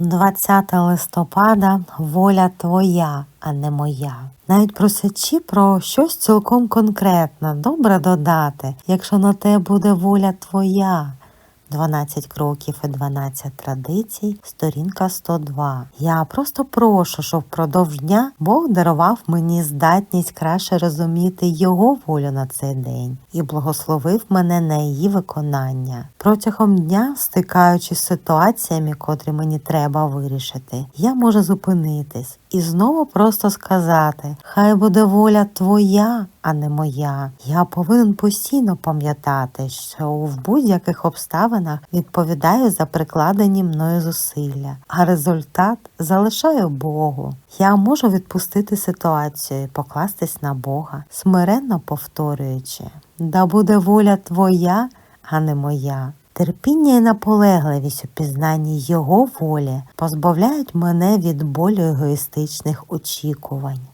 20 листопада воля твоя, а не моя. Навіть просячи про щось цілком конкретне, добре додати, якщо на те буде воля твоя. 12 кроків і 12 традицій, сторінка 102. Я просто прошу, щоб впродовж дня Бог дарував мені здатність краще розуміти Його волю на цей день і благословив мене на її виконання. Протягом дня, стикаючись з ситуаціями, котрі мені треба вирішити, я можу зупинитись і знову просто сказати: Хай буде воля твоя, а не моя. Я повинен постійно пам'ятати, що в будь-яких обставинах відповідаю за прикладені мною зусилля, а результат залишаю Богу. Я можу відпустити ситуацію і покластись на Бога, смиренно повторюючи: Да буде воля твоя, а не моя. Терпіння і наполегливість у пізнанні Його волі позбавляють мене від болю егоїстичних очікувань.